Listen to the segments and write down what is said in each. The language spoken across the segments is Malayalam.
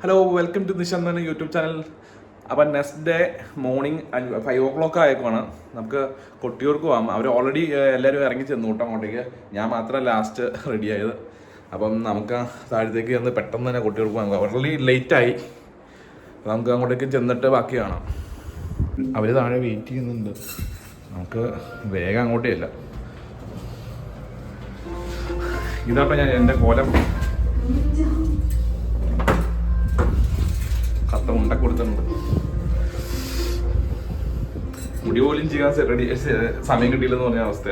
Hello welcome to Nishant YouTube channel അപ്പം next day morning five o'clock ആയേക്കുവാണ്. നമുക്ക് കൊട്ടിയൂർക്ക് പോകാം അവർ ഓൾറെഡി എല്ലാവരും ഇറങ്ങി ചെന്നു കൂട്ടം അങ്ങോട്ടേക്ക്. ഞാൻ മാത്രം ലാസ്റ്റ് റെഡി ആയത്. അപ്പം നമുക്ക് താഴത്തേക്ക് ചെന്ന് പെട്ടെന്ന് തന്നെ കൊട്ടിയൂർക്ക് പോകാം. ഓൾറെഡി ലേറ്റായി നമുക്ക് അങ്ങോട്ടേക്ക് ചെന്നിട്ട് ബാക്കി കാണാം. അവർ താഴെ വെയിറ്റ് ചെയ്യുന്നുണ്ട്. നമുക്ക് വേഗം അങ്ങോട്ടേ അല്ല ഇതാട്ടോ ഞാൻ എന്റെ കോലം. കത്ത ഉണ്ട കൊടുത്തിട്ടുണ്ട്. മുടി പോലും ചെയ്യാൻ റെഡി സമയം കിട്ടിയില്ലെന്ന് പറഞ്ഞ അവസ്ഥ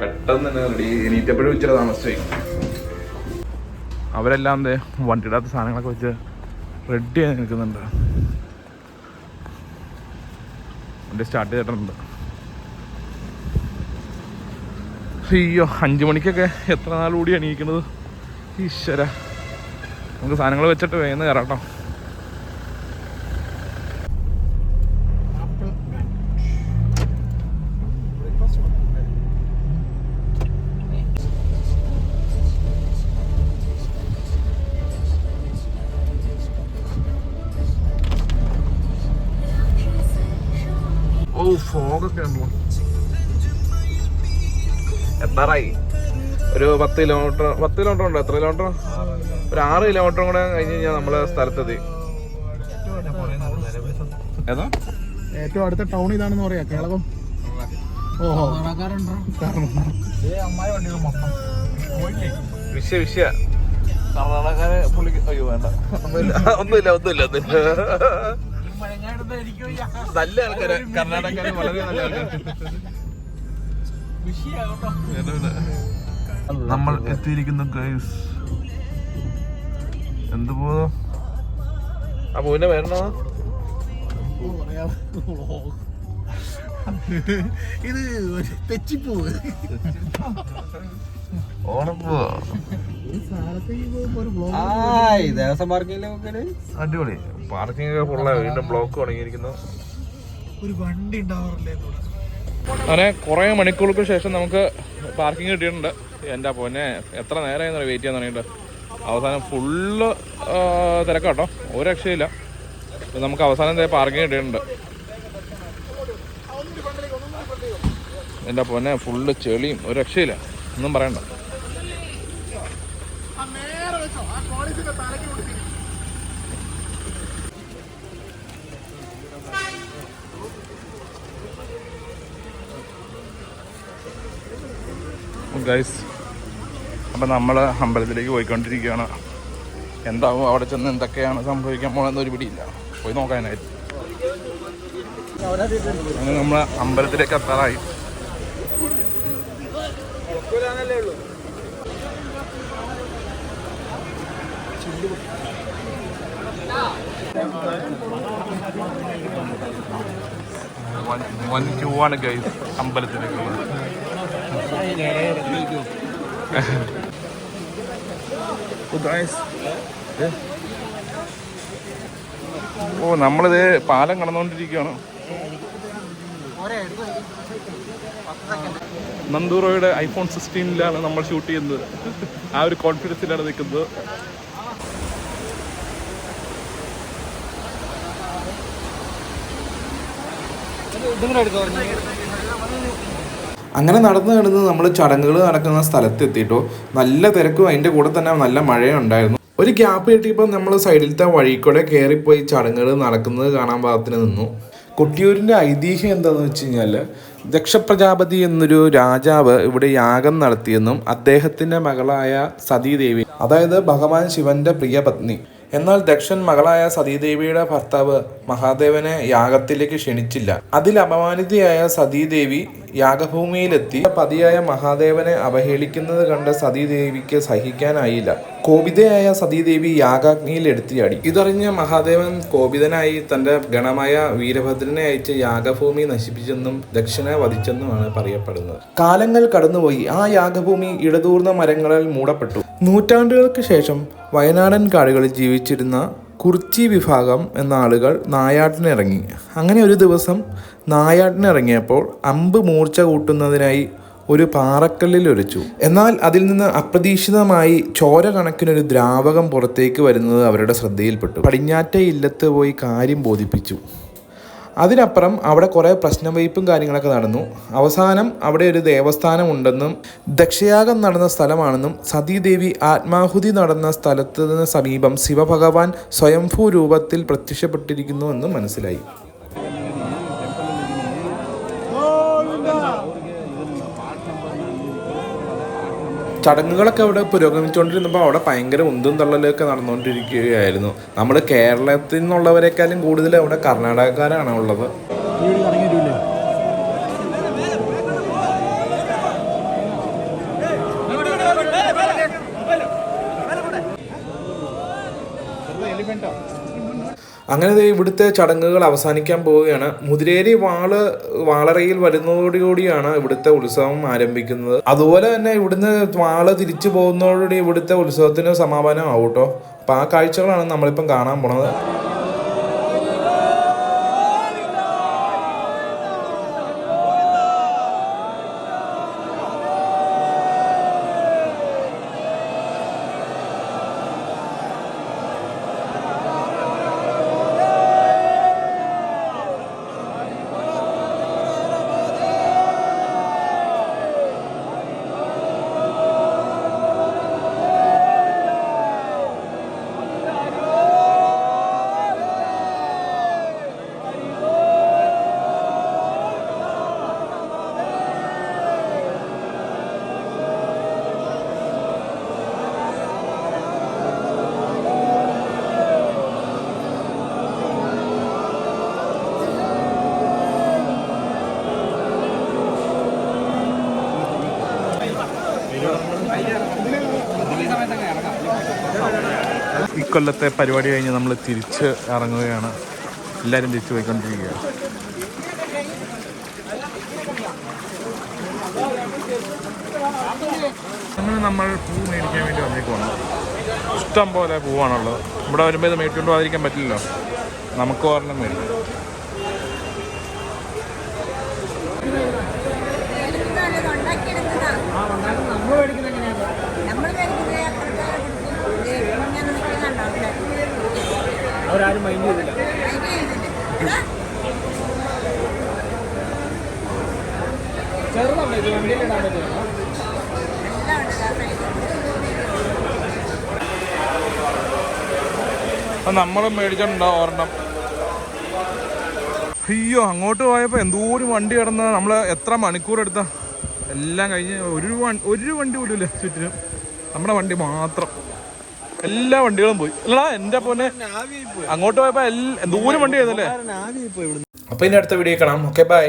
പെട്ടെന്ന് തന്നെ റെഡി എണീറ്റപ്പോഴും ഇച്ചിരി താമസിച്ചായി അവരെല്ലാം എന്തേ വണ്ടിയിടാത്ത സാധനങ്ങളൊക്കെ വെച്ച് റെഡി ആയി നിൽക്കുന്നുണ്ട്. വണ്ടി സ്റ്റാർട്ട് ചെയ്തിട്ടുണ്ട്. അയ്യോ അഞ്ചു മണിക്കൊക്കെ എത്ര നാളുകൂടി കൂടി എണീക്കുന്നത്? ഈശ്വര. നമുക്ക് സാധനങ്ങൾ വെച്ചിട്ട് വേഗം കയറാട്ടോ ഓ ഫോഗൊക്കെ ഉണ്ടല്ലോ എത്താറായി ഒരു പത്ത് കിലോമീറ്റർ പത്ത് കിലോമീറ്റർ ഉണ്ടോ. എത്ര കിലോമീറ്റർ ഒരു ആറ് കിലോമീറ്റർ കൂടെ കഴിഞ്ഞ് കഴിഞ്ഞാൽ നമ്മളെ സ്ഥലത്തെത്തി. ഏതാ? ഏറ്റവും അടുത്ത ടൗൺ ഇതാണെന്ന് പറയാ. കേളകം ഓഹോ. വിഷയ വിഷയ. കർണാടകനെ പുള്ളിക്ക് അയ്യോ വേണ്ട. ഒന്നുമില്ല ഒന്നുമില്ല ഒന്നുമില്ല. നല്ല ആൾക്കാര്. കർണാടകക്കാര് വളരെ നല്ല ആൾക്കാർ നമ്മൾ എത്തിയിരിക്കുന്നു ഗൈസ് എന്ത് പോകുന്നു അപ്പൊ പിന്നെ വരണോ ഇത് ഒരു തെച്ചിപ്പൂവ് ഓണപ്പൂ ഈ സ്ഥലത്തേക്ക് പോകുമ്പോ ഒരു ബ്ലോഗ് ആയ് ദേവസ്വം പാർക്കിങ്ങിലൊക്കെ അടിപൊളി. പാർക്കിംഗ് ഒക്കെ വീണ്ടും ബ്ലോക്ക് തുടങ്ങിയിരിക്കുന്നു. ഒരു വണ്ടി ഉണ്ടാവാറില്ലേ അങ്ങനെ കുറേ മണിക്കൂർക്ക് ശേഷം നമുക്ക് പാർക്കിംഗ് കിട്ടിയിട്ടുണ്ട്. എന്റെ പൊന്നെ എത്ര നേരമായി വെയിറ്റ് ചെയ്യാൻ തുടങ്ങിയിട്ട്. അവസാനം ഫുള്ള് തിരക്കാട്ടോ. ഒരു രക്ഷയില്ല. നമുക്ക് അവസാനം പാർക്കിംഗ് കിട്ടിയിട്ടുണ്ട്. എന്റെ പൊന്നെ ഫുള്ള് ചെളിയും ഒരു രക്ഷയില്ല. ഒന്നും പറയണ്ട. ഗൈസ് അപ്പം നമ്മൾ അമ്പലത്തിലേക്ക് പോയിക്കൊണ്ടിരിക്കുകയാണ്. എന്താവും അവിടെ ചെന്ന് എന്തൊക്കെയാണ് സംഭവിക്കാൻ പോകണമെന്നൊരു പിടിയില്ല. പോയി നോക്കാനായിട്ട്. അങ്ങനെ നമ്മൾ അമ്പലത്തിലേക്ക് എത്താറായി. വൺ വൺ ക്യൂ ആണ് ഗൈസ് അമ്പലത്തിലേക്ക് guys. ഓ നമ്മളിത് പാലം കടന്നുകൊണ്ടിരിക്കുകയാണ്. നന്ദൂറോയുടെ ഐഫോൺ സിക്സ്റ്റീനിലാണ് നമ്മൾ ഷൂട്ട് ചെയ്യുന്നത്. ആ ഒരു കോൺഫിഡൻസിലാണ് നിൽക്കുന്നത്. അങ്ങനെ നടന്നു നടന്ന് നമ്മൾ ചടങ്ങുകൾ നടക്കുന്ന സ്ഥലത്ത് എത്തിയിട്ടോ നല്ല തിരക്കും അതിന്റെ കൂടെ തന്നെ നല്ല മഴയും ഉണ്ടായിരുന്നു. ഒരു ഗ്യാപ്പ് കിട്ടിയപ്പോൾ നമ്മൾ സൈഡിലത്തെ വഴി കയറിപ്പോയി ചടങ്ങുകൾ നടക്കുന്നത് കാണാൻ പാകത്തിന് നിന്നു. കൊട്ടിയൂരിന്റെ ഐതിഹ്യം എന്താണെന്ന് വെച്ച് കഴിഞ്ഞാൽ ദക്ഷപ്രജാപതി എന്നൊരു രാജാവ് ഇവിടെ യാഗം നടത്തിയെന്നും അദ്ദേഹത്തിന്റെ മകളായ സതീദേവി അതായത് ഭഗവാൻ ശിവന്റെ പ്രിയപത്നി എന്നാൽ ദക്ഷൻ മകളായ സതീദേവിയുടെ ഭർത്താവ് മഹാദേവനെ യാഗത്തിലേക്ക് ക്ഷണിച്ചില്ല. അതിൽ അപമാനിതയായ സതീദേവി യാഗഭൂമിയിലെത്തി. പതിയായ മഹാദേവനെ അവഹേളിക്കുന്നത് കണ്ട സതീദേവിക്ക് സഹിക്കാനായില്ല. കോപിതയായ സതീദേവി യാഗാഗ്നിയിൽ എടുത്തിയാടി ഇതറിഞ്ഞ മഹാദേവൻ കോപിതനായി തന്റെ ഗണമായ വീരഭദ്രനെ അയച്ച് യാഗഭൂമി നശിപ്പിച്ചെന്നും ദക്ഷിണ വധിച്ചെന്നുമാണ് പറയപ്പെടുന്നത്. കാലങ്ങൾ കടന്നുപോയി. ആ യാഗഭൂമി ഇടതൂർന്ന മരങ്ങളാൽ മൂടപ്പെട്ടു. നൂറ്റാണ്ടുകൾക്ക് ശേഷം വയനാടൻ കാടുകളിൽ ജീവിച്ചിരുന്ന കുർച്ചി വിഭാഗം എന്ന ആളുകൾ നായാട്ടിനിറങ്ങി. അങ്ങനെ ഒരു ദിവസം നായാട്ടിനിറങ്ങിയപ്പോൾ അമ്പ് മൂർച്ച കൂട്ടുന്നതിനായി ഒരു പാറക്കല്ലിൽ ഒരച്ചു എന്നാൽ അതിൽ നിന്ന് അപ്രതീക്ഷിതമായി ചോര കണക്കിനൊരു ദ്രാവകം പുറത്തേക്ക് വരുന്നത് അവരുടെ ശ്രദ്ധയിൽപ്പെട്ടു. പടിഞ്ഞാറ്റ ഇല്ലത്ത് പോയി കാര്യം ബോധിപ്പിച്ചു. അതിനപ്പുറം അവിടെ കുറേ പ്രശ്നവയ്പ്പും കാര്യങ്ങളൊക്കെ നടന്നു. അവസാനം അവിടെ ഒരു ദേവസ്ഥാനം ഉണ്ടെന്നും ദക്ഷയാഗം നടന്ന സ്ഥലമാണെന്നും സതീദേവി ആത്മാഹുതി നടന്ന സ്ഥലത്തിന് സമീപം ശിവഭഗവാൻ സ്വയംഭൂ രൂപത്തിൽ പ്രത്യക്ഷപ്പെട്ടിരിക്കുന്നു എന്നും മനസ്സിലായി. ചടങ്ങുകളൊക്കെ അവിടെ പുരോഗമിച്ചുകൊണ്ടിരുന്നപ്പോൾ അവിടെ ഭയങ്കര ഉന്തും തള്ളലൊക്കെ നടന്നുകൊണ്ടിരിക്കുകയായിരുന്നു. നമ്മൾ കേരളത്തിൽ നിന്നുള്ളവരെക്കാളും കൂടുതൽ അവിടെ കർണാടകക്കാരാണ് ഉള്ളത്. അങ്ങനെ ഇവിടുത്തെ ചടങ്ങുകൾ അവസാനിക്കാൻ പോവുകയാണ്. മുതിരേരി വാൾ വാളറയിൽ വരുന്നതോടുകൂടിയാണ് ഇവിടുത്തെ ഉത്സവം ആരംഭിക്കുന്നത്. അതുപോലെ തന്നെ ഇവിടുന്ന് വാൾ തിരിച്ചു പോകുന്നതോടുകൂടി ഇവിടുത്തെ ഉത്സവത്തിന് സമാപനം ആവും കേട്ടോ അപ്പൊ ആ കാഴ്ചകളാണ് നമ്മളിപ്പം കാണാൻ പോണത്. ഇക്കൊല്ലത്തെ പരിപാടി കഴിഞ്ഞ് നമ്മൾ തിരിച്ച് ഇറങ്ങുകയാണ്. എല്ലാവരും തിരിച്ചു പോയിക്കൊണ്ടിരിക്കുകയാണ്. അങ്ങനെ നമ്മൾ പൂ മേടിക്കാൻ വേണ്ടി വന്നേക്കുവാണ്. ഇഷ്ടം പോലെ പൂവാണുള്ളത്. ഇവിടെ വരുമ്പോൾ ഇത് മേടിച്ചുകൊണ്ട് പോകാതിരിക്കാൻ പറ്റില്ലല്ലോ. നമുക്ക് ഒരെണ്ണം മേടിക്കും. നമ്മളും മേടിച്ചിട്ടുണ്ടാവും ഒരെണ്ണം. അയ്യോ അങ്ങോട്ട് പോയപ്പോൾ എന്തോരം വണ്ടി കിടന്ന നമ്മൾ എത്ര മണിക്കൂർ എടുത്ത? എല്ലാം കഴിഞ്ഞ് ഒരു വണ്ടി ഒരു വണ്ടി പോലും ചുറ്റിനും. നമ്മുടെ വണ്ടി മാത്രം. എല്ലാ വണ്ടികളും പോയി. അല്ലടാ എന്റെ പോലെ അങ്ങോട്ട് പോയപ്പോൾ എന്തോരം വണ്ടി ആയിരുന്നല്ലേ? അപ്പൊ ഇനി അടുത്ത വീഡിയോ കാണാം. Okay bye